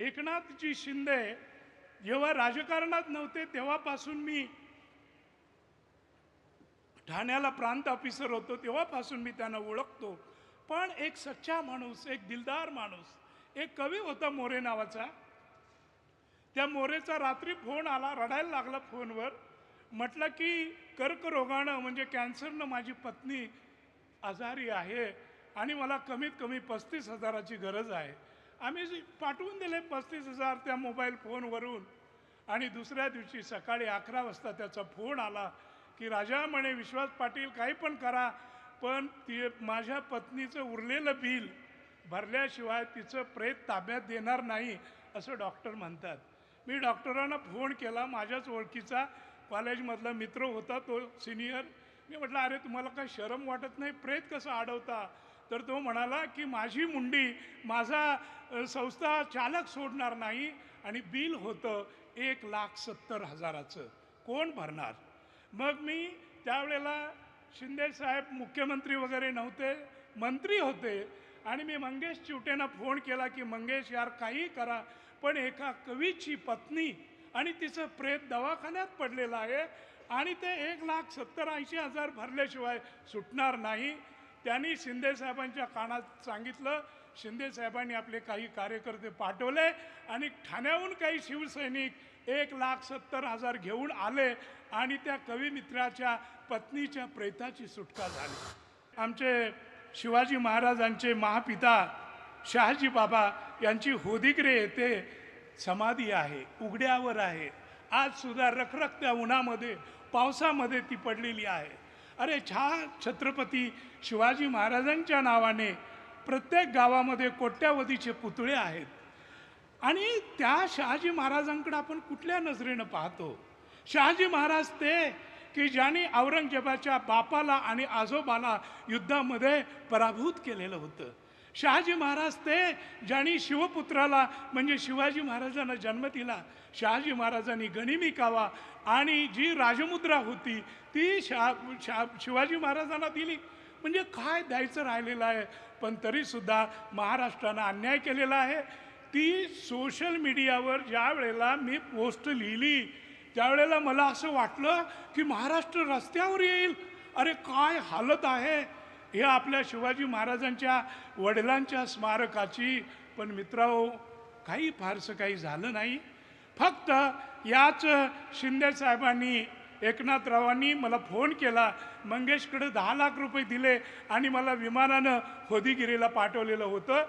एकनाथजी शिंदे जेव्हा राजकारणात नव्हते तेव्हापासून मी ठाण्याला प्रांत ऑफिसर होतो तेव्हापासून मी त्यांना ओळखतो. पण एक सच्चा माणूस एक दिलदार माणूस एक कवी होता मोरे नावाचा. त्या मोरेचा रात्री फोन आला रडायला लागला फोनवर. म्हटलं की कर्करोगानं म्हणजे कॅन्सरनं माझी पत्नी आजारी आहे आणि मला कमीत कमी पस्तीस हजाराची गरज आहे. आम्ही जी- पाठवून दिले पस्तीस हजार त्या मोबाईल फोनवरून आणि दुसऱ्या दिवशी सकाळी अकरा वाजता त्याचा फोन आला की राजा म्हणे विश्वास पाटील काही पण करा पण ती माझ्या पत्नीचं उरलेलं बिल भरल्याशिवाय तिचं प्रेत ताब्यात देणार नाही असं डॉक्टर म्हणतात. मी डॉक्टरांना फोन केला माझ्याच ओळखीचा कॉलेजमधला मित्र होता तो सिनियर. मी म्हटलं अरे तुम्हाला काय शरम वाटत नाही? प्रेत कसं अडवता तर तो म्हणाला की माझी मुंडी माझा संस्था चालक सोडणार नाही आणि बिल होतं एक लाख सत्तर हजाराचं. कोण भरणार? मग मी त्यावेळेला शिंदे साहेब मुख्यमंत्री वगैरे नव्हते मंत्री होते आणि मी मंगेश चिवटेंना फोन केला की मंगेश यार काही करा पण एका कवीची पत्नी आणि तिचं प्रेत दवाखान्यात पडलेलं आहे आणि ते एक लाख सत्तर ऐंशी हजार भरल्याशिवाय सुटणार नाही त्यांनी शिंदेसाहेबांच्या कानात सांगितलं. शिंदेसाहेबांनी आपले काही कार्यकर्ते पाठवले आणि ठाण्याहून काही शिवसैनिक एक लाख सत्तर हजार घेऊन आले आणि त्या कविमित्राच्या पत्नीच्या प्रेताची सुटका झाली. आमचे शिवाजी महाराजांचे महापिता शहाजी बाबा यांची होदिग्रे येथे समाधी आहे उघड्यावर आहे. आजसुद्धा रखरखत्या उन्हामध्ये पावसामध्ये ती पडलेली आहे. अरे छा छत्रपती शिवाजी महाराजांच्या नावाने प्रत्येक गावामध्ये कोट्यावधीचे पुतळे आहेत. आणि त्या शहाजी महाराजांकडे आपण कुठल्या नजरेनं पाहतो? शहाजी महाराज ते की ज्यांनी औरंगजेबाच्या बापाला आणि आजोबाला युद्धामध्ये पराभूत केलेलं होतं. शहाजी महाराज ते ज्यांनी शिवपुत्राला म्हणजे शिवाजी महाराजांना जन्म दिला शहाजी महाराजांनी गनिमी कावा आणि जी राजमुद्रा होती ती शहा शहा शिवाजी महाराजांना दिली. म्हणजे काय द्यायचं राहिलेलं आहे? पण तरीसुद्धा महाराष्ट्रानं अन्याय केलेला आहे. ती सोशल मीडियावर ज्या वेळेला मी पोस्ट लिहिली त्यावेळेला मला असं वाटलं की महाराष्ट्र रस्त्यावर येईल. अरे काय हालत आहे? हे आपल्या शिवाजी महाराजांच्या वडिलांच्या स्मारकाची पण मित्रांनो काही फारसं काही झालं नाही. फक्त याच शिंदेसाहेबांनी एकनाथरावांनी मला फोन केला. मंगेशकडं दहा लाख रुपये दिले आणि मला विमानानं होदिगिरीला पाठवलेलं होतं.